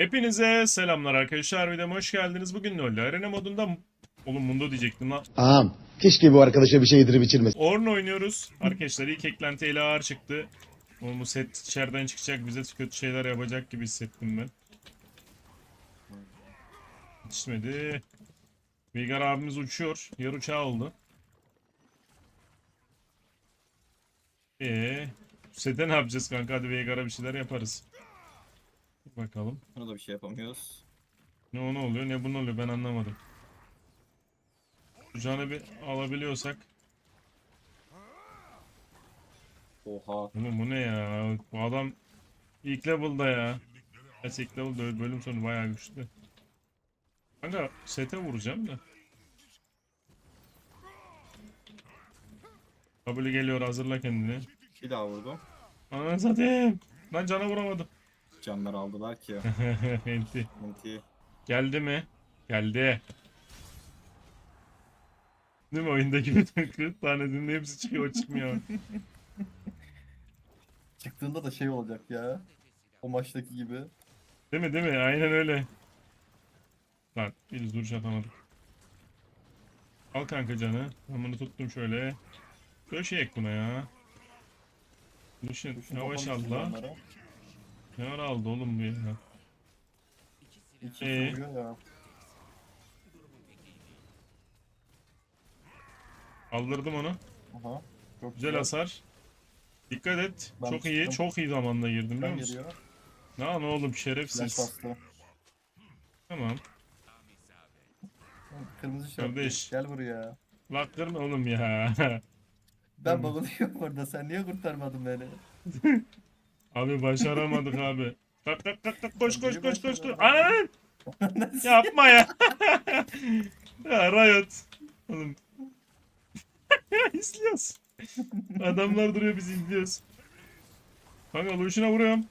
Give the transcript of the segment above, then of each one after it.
Hepinize selamlar arkadaşlar. Videoma hoş geldiniz. Bugün LoL Arena modunda... Oğlum Mundo diyecektim lan. Ağam keşke bu arkadaşa bir şey yedirip içirmese. Orn oynuyoruz. Arkadaşlar ilk eklenti ele ağır çıktı. Oğlum bu set içeriden çıkacak. Bize kötü şeyler yapacak gibi hissettim ben. Yetişmedi. Veigar abimiz uçuyor. Yer uçağı oldu. Eee sete ne yapacağız kanka? Hadi Veigar'a bir şeyler yaparız. Bakalım. Buna da bir şey yapamıyoruz. Ne o ne oluyor ne bu ne oluyor ben anlamadım. Şu canı bir alabiliyorsak. Oha. Oğlum bu ne ya? Bu adam ilk level'da ya. Gerçi ilk level'da bölüm sonu bayağı güçlü. Kanka sete vuracağım da. Kabulü geliyor hazırla kendini. Bir daha vurdum. Ananı satayım. Lan cana vuramadım. Canlar aldılar ki. Enti. Minti. Geldi mi? Geldi. Değil mi oyundaki bütün 40 tanesinin hepsi çıkıyor çıkmıyor. Çıktığında da şey olacak ya. O maçtaki gibi. Değil mi değil mi? Aynen öyle. Lan bir duruş atamadık. Al kanka canı. Ben bunu tuttum şöyle. Köşe ek buna ya. Düşün. Düşün Yavaş al la. Ne ara aldı oğlum bu ya? İki Ee? ya. Aldırdım onu. Aha. Çok Güzel hasar. Dikkat et. Ben çok iyi. çıktım. Çok iyi zamanda girdim biliyor Ben musun? geliyor. Lan oğlum şerefsiz. Tamam. Kırmızı şort. Kardeş. Gel buraya. Lan kırma oğlum ya. Ben babanıyorum orada. Sen niye kurtarmadın beni? abi başaramadık abi. Kalk kalk kalk kalk koş koş koş koş koş. Anan! Yapma ya. ya Riot. Oğlum. İzliyoruz. Adamlar duruyor biz izliyoruz. Kanka Lucian'a vuruyorum.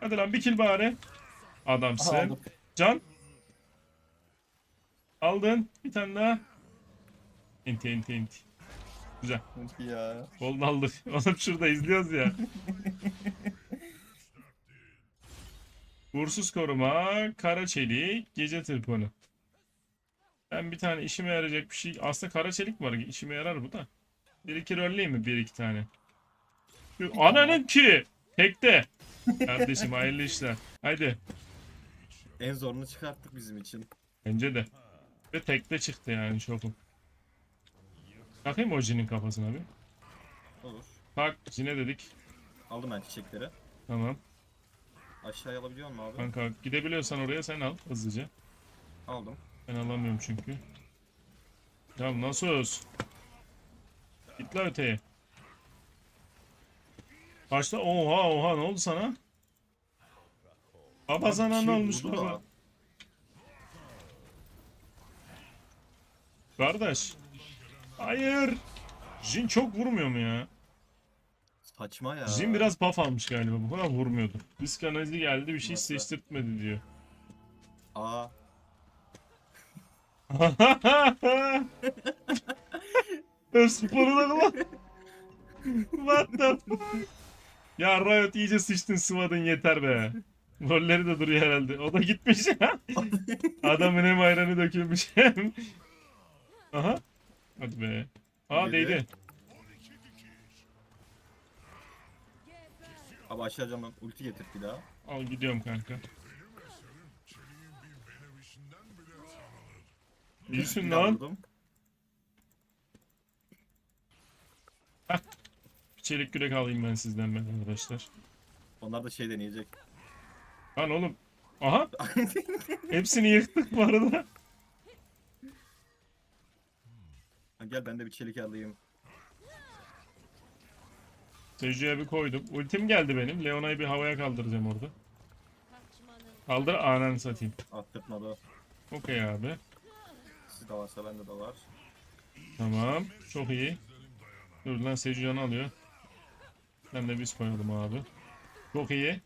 Hadi lan bir kill bari. Aha, Adamsın. aldım. Can. Aldın. Bir tane daha. Inti inti inti. Güzel. Ya. Golden aldık. Oğlum şurada izliyoruz ya. Uğursuz koruma, kara çelik, gece tırpanı. Ben bir tane işime yarayacak bir şey... Aslında kara çelik var. işime yarar bu da. Bir iki rolleyeyim mi? Bir iki tane. Ananın ki! Tekte. Kardeşim hayırlı işler. Haydi. En zorunu çıkarttık bizim için. Bence de. Ve tekte çıktı yani şokum. Takayım mı o cinin kafasına bir? Olur. Tak cine dedik. Aldım ben çiçekleri. Tamam. Aşağıya alabiliyor musun abi? Kanka gidebiliyorsan oraya sen al hızlıca. Aldım. Ben alamıyorum çünkü. Ya nasıl öz? Git la öteye. Başla. Oha oha ne oldu sana? Baba Abi sana ne şey olmuş baba? da. Kardeş. Hayır. Jin çok vurmuyor mu ya? Saçma ya. Jin biraz buff almış galiba. Bu kadar vurmuyordu. Risk analizi geldi bir şey Nasıl? seçtirtmedi diyor. Aa. Sporu da kullan. What the fuck? Ya Riot iyice sıçtın sıvadın yeter be. Rolleri de duruyor herhalde. O da gitmiş ya. Adamın hem ayranı dökülmüş hem. Aha. Hadi be. Aa Değdi. Abi aşağı camdan ulti getir bir daha. Al gidiyorum kanka. İyisin Bir daha lan. vurdum. Bir çelik kürek alayım ben sizden ben arkadaşlar. Onlar da şey deneyecek. Lan oğlum. Aha. Hepsini yıktık bu arada. Ha, Gel ben de bir çelik alayım. Seju'ya bir koydum. Ultim geldi benim. Leona'yı bir havaya kaldıracağım orada. Kaldır ananı satayım. Attırtmadı. Okey abi. Sizde varsa bende de var. Tamam. Çok iyi. Dur lan Seju canı alıyor. Sen de biz koyalım abi. Çok iyi.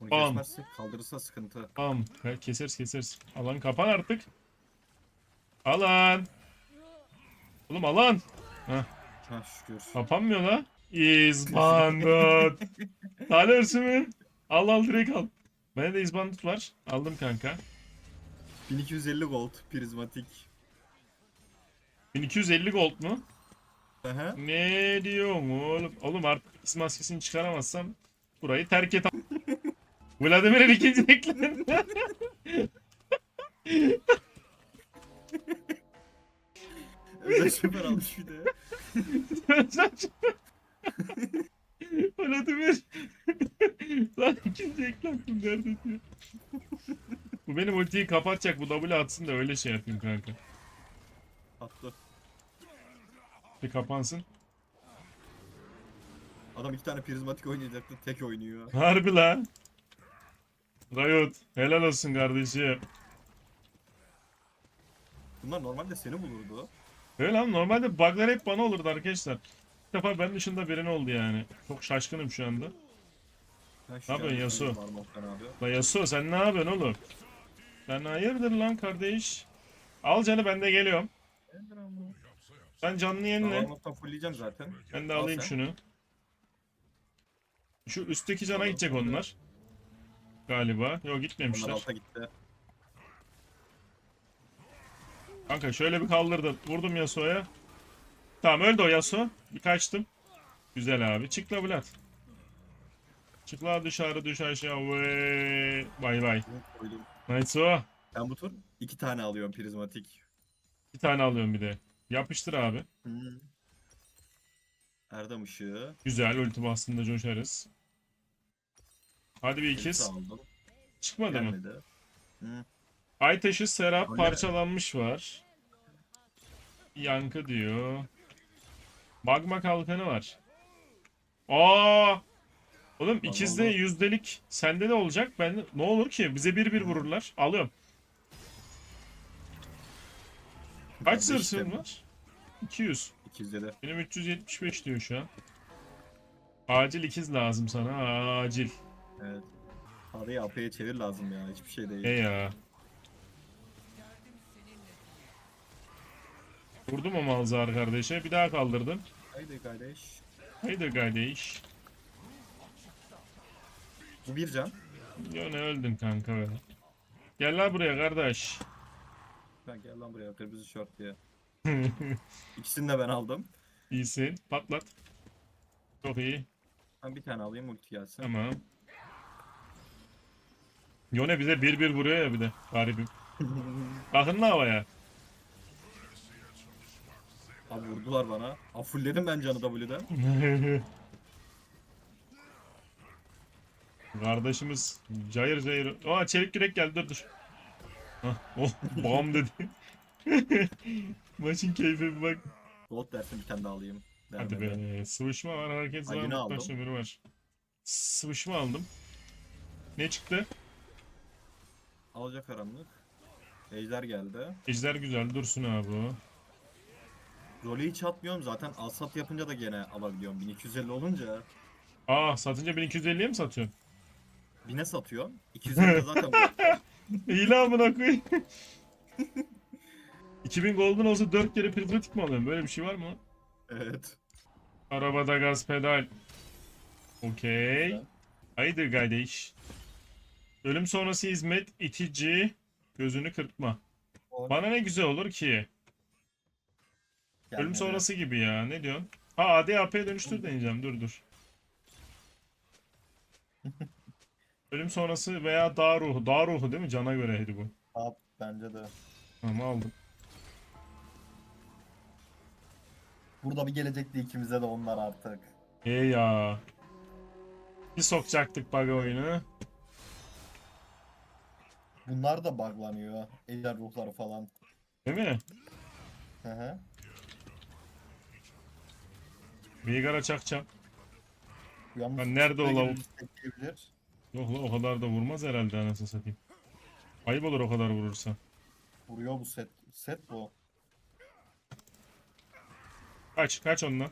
Bunu Bam. kaldırırsa sıkıntı. Tamam. Keseriz keseriz. Alan kapan artık. Alan. Oğlum alan. Heh, Ha şükür. kapanmıyor la. İzbandut. Alırsın mı? Al al direkt al. Bende de izbandut var. Aldım kanka. 1250 gold prizmatik. 1250 gold mu? Aha. Ne diyorsun oğlum? Oğlum artık X maskesini çıkaramazsam burayı terk et. Vladimir'in ikinci eklendi. Özel şoför almış bir de. Vladimir. Lan ikinci eklendim nerede diyor. Bu benim ultiyi kapatacak. Bu W atsın da öyle şey yapayım kanka. Attı. Bir kapansın. Adam iki tane prizmatik oynayacaktı. Tek oynuyor. Harbi lan. Riot. Helal olsun kardeşim. Bunlar normalde seni bulurdu. Öyle lan normalde buglar hep bana olurdu arkadaşlar. Bir defa ben dışında birine oldu yani. Çok şaşkınım şu anda. Ben Ne yapıyorsun Yasuo? La Yasuo sen ne yapıyorsun oğlum? Sen hayırdır lan kardeş? Al canı ben de geliyorum. Sen canlı yenile. Zaten. Ben de Al alayım sen. şunu. Şu üstteki cana gidecek onlar. Galiba. Yok Onlar gitmemişler. alta gitti. Kanka şöyle bir kaldırdım. Vurdum Yasuo'ya. Tamam öldü o Yasuo. Bir kaçtım. Güzel abi. Çık la Vlad. Çık la dışarı düş aşağı. Ve Bay. Nice o. Ben bu tur iki tane alıyorum prizmatik. Bir tane alıyorum bir de. Yapıştır abi. Hmm. Erdem ışığı. Güzel. Ulti bastığında coşarız. Hadi bir ikiz. Çıkmadı mı? Gelmedi. Hı. Ay taşı serap parçalanmış var. Yankı diyor. Magma kalkanı var. Aa! Oğlum ikizde yüzdelik sende de olacak. Ben ne olur ki? Bize bir bir vururlar. Alıyorum. Kaç zırhın var? 200. İkizde de. Benim 375 diyor şu an. Acil ikiz lazım sana. Acil. Evet. Parayı AP'ye çevir lazım ya. Hiçbir şey değil. E ya. Vurdum o malzar kardeşe. Bir daha kaldırdım. Haydi kardeş. Haydi kardeş. Bu bir can. Ya ne öldün kanka be. Gel lan buraya kardeş. Ben gel lan buraya kırmızı şort diye. İkisini de ben aldım. İyisin. Patlat. Çok iyi. Ben bir tane alayım ulti gelsin. Tamam. Yone bize bir bir vuruyor ya bir de. Garibim. Bakın la havaya. Abi vurdular bana. Aa fullledim ben canı W'den. Kardeşimiz cayır cayır. Aa çelik yürek geldi dur dur. Hah, oh bam dedi. Maçın keyfi bir bak. Gold dersin bir tane daha alayım. Hadi be. Sıvışma var hareket Ay, var. yine Mutlak aldım. sömürü var. Sıvışma aldım. Ne çıktı? Alacak karanlık. Ejder geldi. Ejder güzel dursun abi o. Rolü hiç atmıyorum zaten. Alsat yapınca da gene alabiliyorum. 1250 olunca Aa satınca 1250'ye mi satıyorsun? 1000'e satıyorum. 250 de zaten İyi lan amına koyayım. 2000 golden olsa 4 kere prizmatik mi alıyorsun? Böyle bir şey var mı? Evet. Arabada gaz pedal. Okey. Haydi kardeş. Ölüm sonrası hizmet itici. Gözünü kırpma. Bana ne güzel olur ki. Ölüm Gelmedi. sonrası gibi ya. Ne diyorsun? Ha ADAP'ye dönüştür deneyeceğim. Dur dur. Ölüm sonrası veya dağ ruhu. Dağ ruhu değil mi? Cana göreydi bu. Abi bence de. Ama aldım. Burada bir gelecekti ikimize de onlar artık. E ya. Bir sokacaktık bug oyunu. Bunlar da buglanıyor. Ejder ruhları falan. Değil mi? Hı hı. Veigar'a çakacağım. Yalnız Lan nerede o lavuk? tekleyebilir. Yok o kadar da vurmaz herhalde anasını satayım. Ayıp olur o kadar vurursa. Vuruyor bu set. Set bu. Kaç, kaç ondan.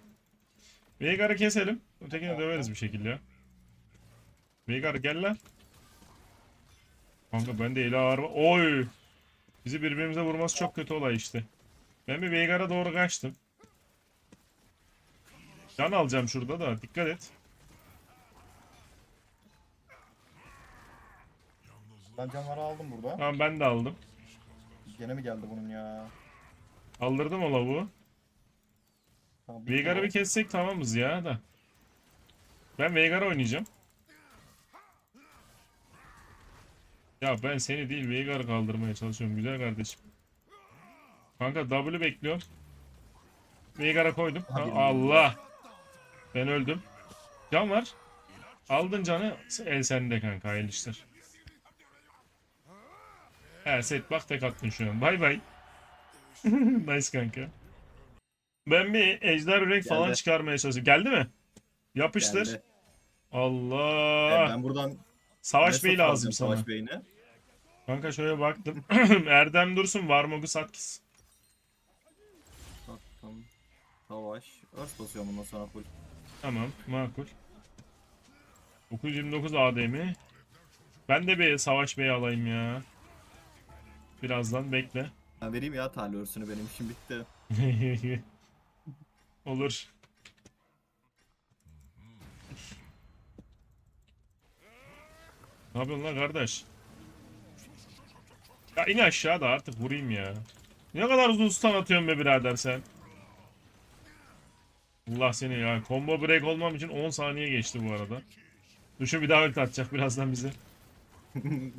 Veigar'ı keselim. Ötekini döveriz bir şekilde ya. Veigar gel lan. Kanka ben de eli ağır var. Oy! Bizi birbirimize vurması çok kötü olay işte. Ben bir Veigar'a doğru kaçtım. Can alacağım şurada da dikkat et. Ben canları aldım burada. Tamam ben de aldım. Gene mi geldi bunun ya? Aldırdım o lavuğu. Tamam, bir Veigar'ı bir kessek tamamız ya da. Ben Veigar oynayacağım. Ya ben seni değil Veigar'ı kaldırmaya çalışıyorum güzel kardeşim. Kanka W bekliyorum. Veigar'a koydum. Ha. Allah. Ben öldüm. Can var. Aldın canı. El sende kanka hayırlı işler. He set bak tek attın şu an. Bay bay. nice kanka. Ben bir ejder falan Geldi. çıkarmaya çalışıyorum. Geldi mi? Yapıştır. Geldi. Allah. E, ben buradan Savaş Bey lazım sana. Savaş Bey'ine. Kanka şöyle baktım. Erdem Dursun Varmog'u Satkis. Sattım. Savaş. Örs basıyorum bundan sonra full. Tamam makul. 929 ADM'i. Ben de bir Savaş Bey alayım ya. Birazdan bekle. Ben vereyim ya tali örsünü benim işim bitti. Olur. Ne yapıyorsun lan kardeş? Ya in aşağı da artık vurayım ya. Ne kadar uzun stun atıyorsun be birader sen. Allah seni ya. Combo break olmam için 10 saniye geçti bu arada. Düşün bir daha ult atacak birazdan bize.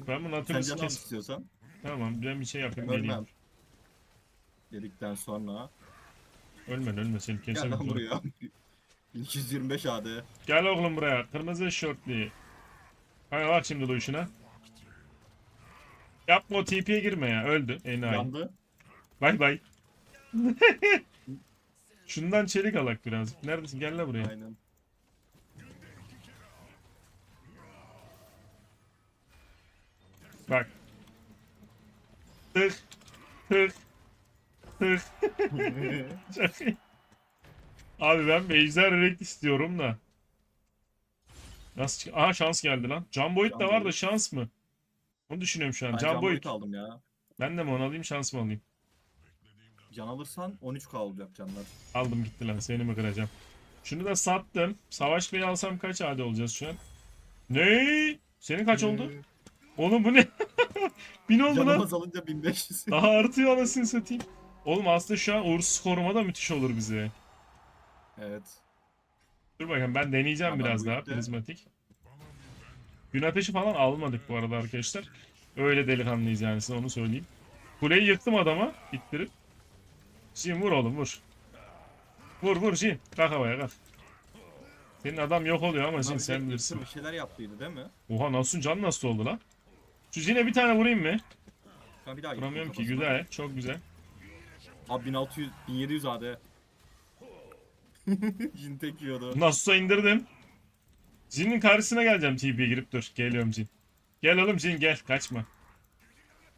Ben bunu Sen atıyorum can al kes. istiyorsan. Tamam ben bir şey yapayım Ölmem. geleyim. Dedikten sonra. Ölme ölme seni Gel lan buraya. 1225 AD. Gel oğlum buraya. Kırmızı şortlu. Hadi bak şimdi işine. Yapma o TP'ye girme ya. Öldü. Enayi. Yandı. Bay bay. Şundan çelik alak biraz. Neredesin? Gel la buraya. Aynen. Bak. Tık. Tık. Tık. Çok iyi. Abi ben bir ejder direkt istiyorum da. Nasıl Aha şans geldi lan. Can Boyd da var da şans mı? Onu düşünüyorum şu an. Ben Can can boyut aldım ya. Ben de mi onu alayım şans mı alayım? Can alırsan 13k olacak canlar. Aldım gitti lan seni mi kıracağım. Şunu da sattım. Savaş Bey'i alsam kaç AD olacağız şu an? Ne? Senin kaç oldu? Oğlum bu ne? Bin oldu Canım lan. azalınca 1500. Daha artıyor anasını satayım. Oğlum aslında şu an uğursuz koruma da müthiş olur bize. evet. Dur bakayım ben deneyeceğim Adam biraz bu daha işte. prizmatik. Gün ateşi falan almadık bu arada arkadaşlar. Öyle delikanlıyız yani size onu söyleyeyim. Kuleyi yıktım adama ittirip. Jin vur oğlum vur. Vur vur Jin. Kalk havaya kalk. Senin adam yok oluyor ama Jin sen bilirsin. Bir şeyler yaptıydı değil mi? Oha nasıl can nasıl oldu lan? Şu Jin'e bir tane vurayım mı? Ben bir daha Vuramıyorum ki güzel çok güzel. Abi 1600 1700 AD. Jin tek yiyordu. Nasılsa indirdim. Jin'in karşısına geleceğim TP'ye girip dur. Geliyorum Jin. Gel oğlum Jin gel kaçma.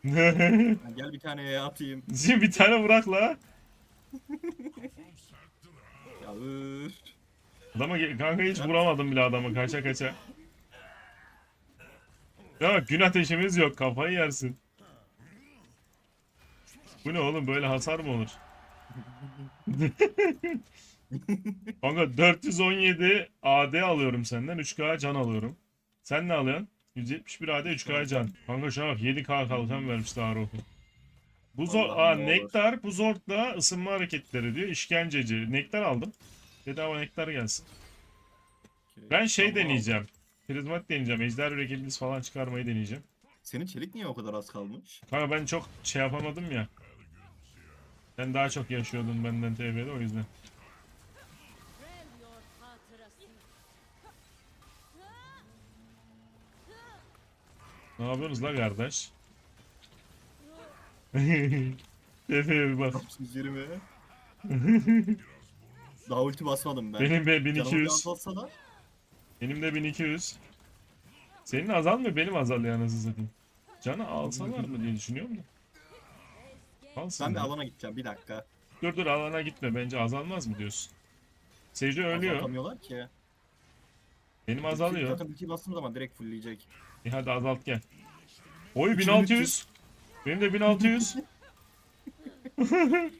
Gel bir tane atayım. Jin bir tane bırak la. Ya üf. Kanka hiç vuramadım bile adamı kaça kaça. Ya gün ateşimiz yok kafayı yersin. Bu ne oğlum böyle hasar mı olur? kanka 417 AD alıyorum senden 3K can alıyorum. Sen ne alıyorsun? 171 AD 3K can. Kanka şu an 7K kalkan vermiş daha ruhu. Bu zor, Allah'ım aa ne olur. nektar, bu zortla ısınma hareketleri diyor. İşkenceci. Nektar aldım. Bedava nektar gelsin. Ben şey Tamam. deneyeceğim. Prizmat deneyeceğim. Ejder ürekildiz falan çıkarmayı deneyeceğim. Senin çelik niye o kadar az kalmış? Kanka ben çok şey yapamadım ya. Sen daha çok yaşıyordun benden TV'de o yüzden. Hatırası. Ne yapıyorsunuz la kardeş? TV'ye bir bak. 320. Daha ulti basmadım ben. Benim be Canım 1200. biraz olsa da Benim de 1200. Senin azalmıyor benim azalıyor anasını satayım. Canı alsalar mı diye düşünüyorum da. Alsın. ben de ya. alana gideceğim bir dakika. Dur dur alana gitme bence azalmaz mı diyorsun? Secde ölüyor. Azaltamıyorlar ki. Benim azalıyor. Zaten ulti bastığım zaman direkt fullleyecek. E hadi azalt gel. Oy 1600. Benim de 1600.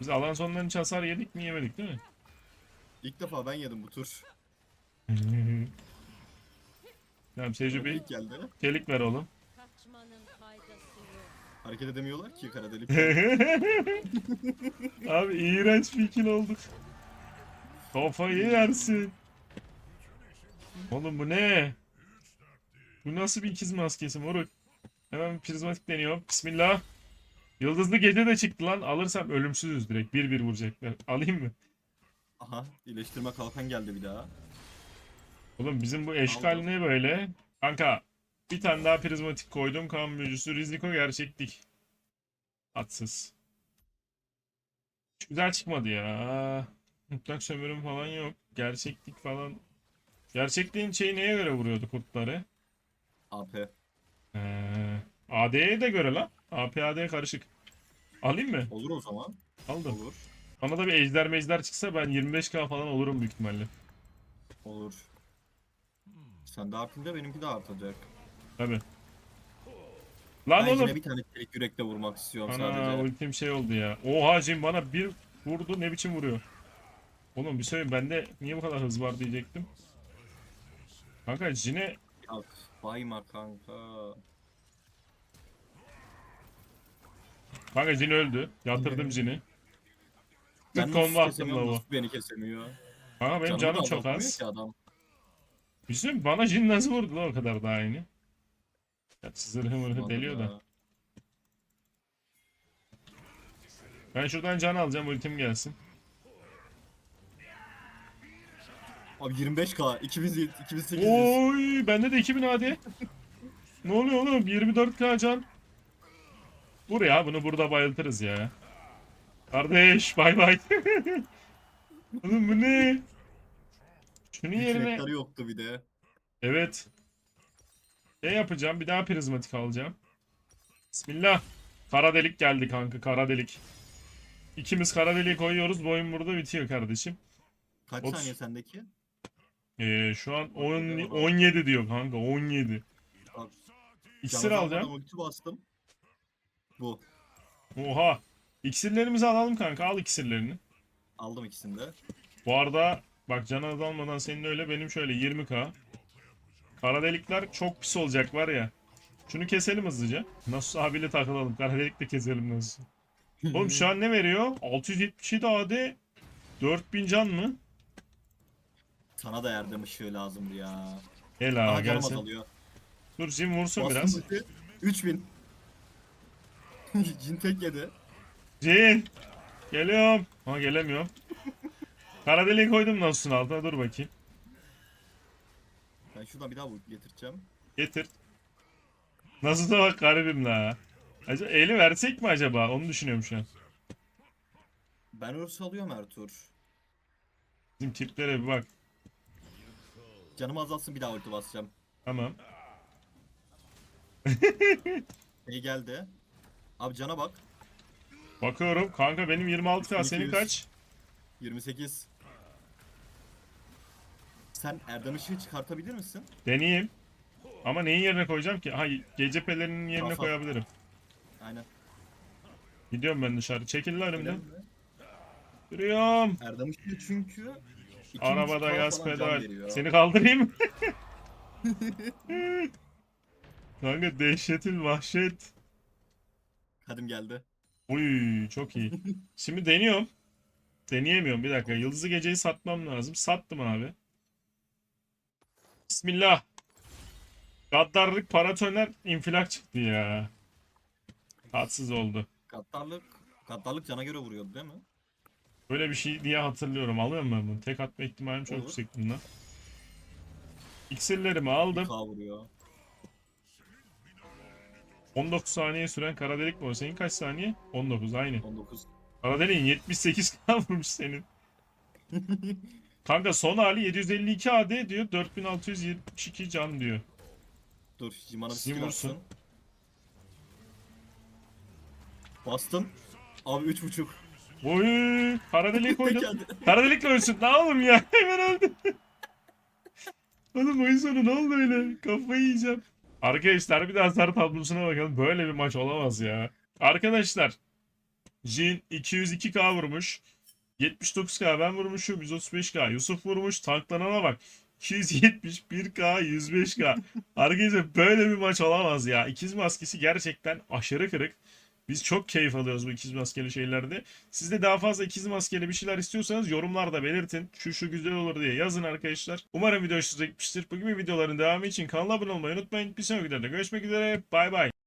Biz alan sonundan hiç hasar yedik mi yemedik değil mi? İlk defa ben yedim bu tur. Tamam Seju bir geldi. çelik ver oğlum. Hareket edemiyorlar ki kara delik. Abi iğrenç bir ikili olduk. Kafayı yersin. Oğlum bu ne? Bu nasıl bir ikiz maskesi moruk? Hemen prizmatik deniyor. Bismillah. Yıldızlı gece de çıktı lan. Alırsam ölümsüzüz direkt. Bir bir vuracaklar. Alayım mı? Aha iyileştirme kalkan geldi bir daha. Oğlum bizim bu eşkal Aldım. ne böyle? Kanka bir tane daha prizmatik koydum. Kan büyücüsü Riziko gerçeklik. Atsız. Hiç güzel çıkmadı ya. Mutlak sömürüm falan yok. Gerçeklik falan. Gerçekliğin şeyi neye göre vuruyordu kurtları? AP. Ee, AD'ye de göre lan. AP AD karışık. Alayım mı? Olur o zaman. Aldım. Olur. Bana da bir ejder mejder çıksa ben 25k falan olurum büyük ihtimalle. Olur. Sen de artınca benimki de artacak. Tabi. Lan ben oğlum. yine bir tane çelik yürekle vurmak istiyorum Ana sadece. ultim şey oldu ya. Oha Jim bana bir vurdu ne biçim vuruyor. Oğlum bir söyleyeyim bende niye bu kadar hız var diyecektim. Kanka Jin'e Ya, bayma kanka. kanka Jin öldü. Yatırdım Jin'i. Ben Tık nasıl attım kesemiyorum, lava. nasıl beni kesemiyor. Kanka benim canım da çok azaltmıyor az. ki adam. Bir şey bana Jin nasıl vurdu lan o kadar daha yeni. Ya zırhı mırhı deliyor da. Ben şuradan can alacağım ultim gelsin. Abi 25k 2000 2800. Oy bende de 2000 hadi. ne oluyor oğlum 24k can. Vur ya bunu burada bayıltırız ya. Kardeş bay bay. oğlum bu ne? Şunun yerine yoktu bir de. evet. Ne yapacağım? Bir daha prizmatik alacağım. Bismillah. Kara delik geldi kanka kara delik. İkimiz kara deliği koyuyoruz. Bu oyun burada bitiyor kardeşim. Kaç Otuz. saniye sendeki? Ee, şu an 10, 17 diyor kanka 17. Bak, İksir Canı alacağım. Ulti bastım. Bu. Oha. İksirlerimizi alalım kanka. Al iksirlerini. Aldım ikisini de. Bu arada bak can azalmadan senin öyle benim şöyle 20k. Kara delikler çok pis olacak var ya. Şunu keselim hızlıca. Nasus abiyle takılalım. Kara delik de keselim Nasus'u. Oğlum şu an ne veriyor? 677 AD 4000 can mı? Sana da yardım ışığı lazımdı ya. Hela Aha canım gelsin. azalıyor. Dur Jim vursun Bastım biraz. ulti. 3000. Jin tek yedi. Jin. Geliyorum. Ama gelemiyorum. Kara deliği koydum Nasus'un altına dur bakayım. Ben şuradan bir daha ulti getireceğim. Getir. Nasıl da bak garibim la. Acaba eli versek mi acaba? Onu düşünüyorum şu an. Ben örs alıyorum her tur. Bizim tiplere bir bak. Canım azalsın bir daha ulti basacağım. Tamam. Şey geldi. Abi cana bak. Bakıyorum. Kanka benim 26k. Senin 200. kaç? 28. Sen Erdem ışığı çıkartabilir misin? Deneyeyim. Ama neyin yerine koyacağım ki? Ha gece pelerinin yerine Kafa. koyabilirim. Aynen. Gidiyorum ben dışarı. Çekil lan Öyle önümden. mi? Yürüyorum. Erdem ışığı çünkü iki Arabada buçuk gaz falan can pedal. veriyor. Seni kaldırayım mı? Kanka dehşetil vahşet. Kadim geldi. Uy çok iyi. Şimdi deniyorum. Deneyemiyorum bir dakika. Yıldızı geceyi satmam lazım. Sattım abi. Bismillah. Gaddarlık paratoner infilak çıktı ya. Tatsız oldu. Gaddarlık, gaddarlık cana göre vuruyordu değil mi? Böyle bir şey diye hatırlıyorum. Alıyorum ben bunu. Tek atma ihtimalim çok Olur. yüksek bundan. İksirlerimi aldım. K vuruyor. 19 saniye süren kara delik o? Senin kaç saniye? 19 aynı. 19. Kara deliğin 78 kalmış senin. Kanka son hali 752 AD diyor. 4672 can diyor. Dur, Jiman'a bir skill atsın. Bastım. Abi 3.5. Oy, kara deliği koydum. Kara delikle ölsün. Ne oğlum ya? Hemen öldü. oğlum oyun sonu ne oldu öyle? Kafayı yiyeceğim. Arkadaşlar bir de hasar tablosuna bakalım. Böyle bir maç olamaz ya. Arkadaşlar. Jin 202k vurmuş. 79k ben vurmuşum. 135k. Yusuf vurmuş. Tanklanana bak. 271k 105k. Arkadaşlar böyle bir maç olamaz ya. İkiz maskesi gerçekten aşırı kırık. Biz çok keyif alıyoruz bu ikiz maskeli şeylerde. Siz de daha fazla ikiz maskeli bir şeyler istiyorsanız yorumlarda belirtin. Şu şu güzel olur diye yazın arkadaşlar. Umarım video hoşunuza gitmiştir. Bu gibi videoların devamı için kanala abone olmayı unutmayın. Bir sonraki videoda görüşmek üzere. Bay bay.